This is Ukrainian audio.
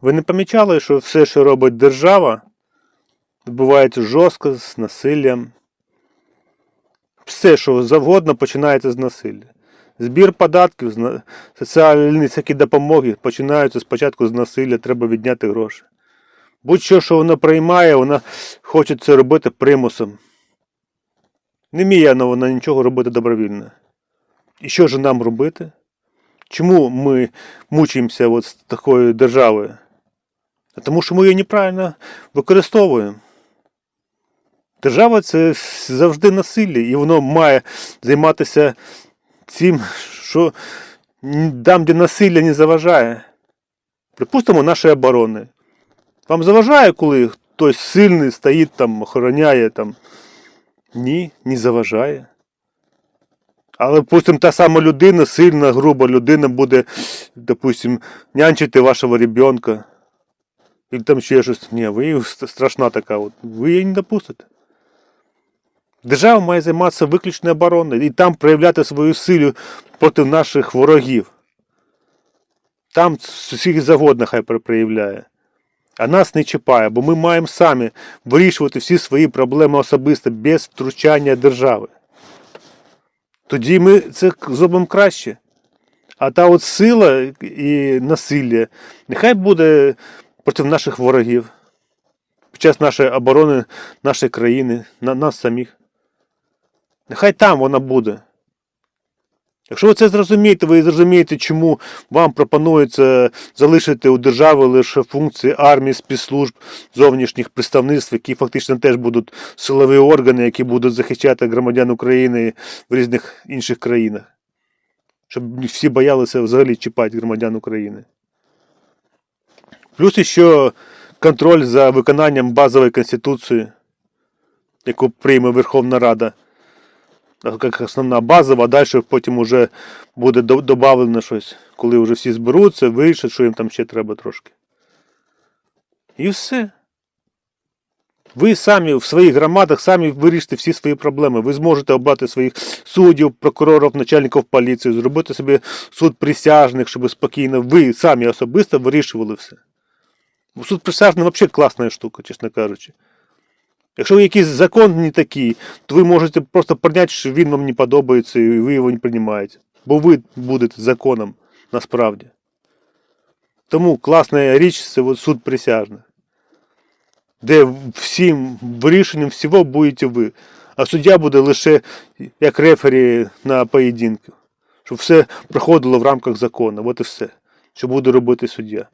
Ви не помічали, що все, що робить держава, відбувається жорстко, з насиллям. Все, що завгодно, починається з насилля. Збір податків, соціальні всякі допомоги починаються спочатку з насилля, треба відняти гроші. Будь-що, що вона приймає, вона хоче це робити примусом. Не вміє вона нічого робити добровільно. І що ж нам робити? Чому ми мучаємося от з такою державою? Тому що ми її неправильно використовуємо. Держава це завжди насилля, і воно має займатися цим, що там, де насилля не заважає. Припустимо, нашої оборони. Вам заважає, коли хтось сильний стоїть там, охороняє там. Ні, не заважає. Але, допустим, та сама людина, сильна, груба людина буде, допустим, нянчити вашого ребенка. І там ще щось. Ні, ви страшна така. От. Ви її не допустите. Держава має займатися виключно обороною і там проявляти свою силу проти наших ворогів. Там всіх завгодно хай проявляє. А нас не чіпає, бо ми маємо самі вирішувати всі свої проблеми особисто без втручання держави. Тоді ми це зробимо краще. А та от сила і насилля нехай буде проти наших ворогів під час нашої оборони нашої країни, на нас самих. Нехай там вона буде. Якщо ви це зрозумієте, ви зрозумієте, чому вам пропонується залишити у держави лише функції армії, спецслужб, зовнішніх представництв, які фактично теж будуть силові органи, які будуть захищати громадян України в різних інших країнах. Щоб всі боялися взагалі чіпати громадян України. Плюс ще контроль за виконанням базової конституції, яку прийме Верховна Рада як основна базова, а далі потім вже буде додавлено щось, коли вже всі зберуться, вирішать, що їм там ще треба трошки. І все. Ви самі в своїх громадах самі вирішите всі свої проблеми. Ви зможете обрати своїх суддів, прокурорів, начальників поліції, зробити собі суд присяжних, щоб спокійно ви самі особисто вирішували все. Бо суд присяжний взагалі класна штука, чесно кажучи. Якщо ви якийсь закон не такий, то ви можете просто прийняти, що він вам не подобається, і ви його не приймаєте. Бо ви будете законом насправді. Тому класна річ це от суд присяжних, де всім вирішенням всього будете ви. А суддя буде лише як рефері на поєдинку. Щоб все проходило в рамках закону. От і все. Що буде робити суддя.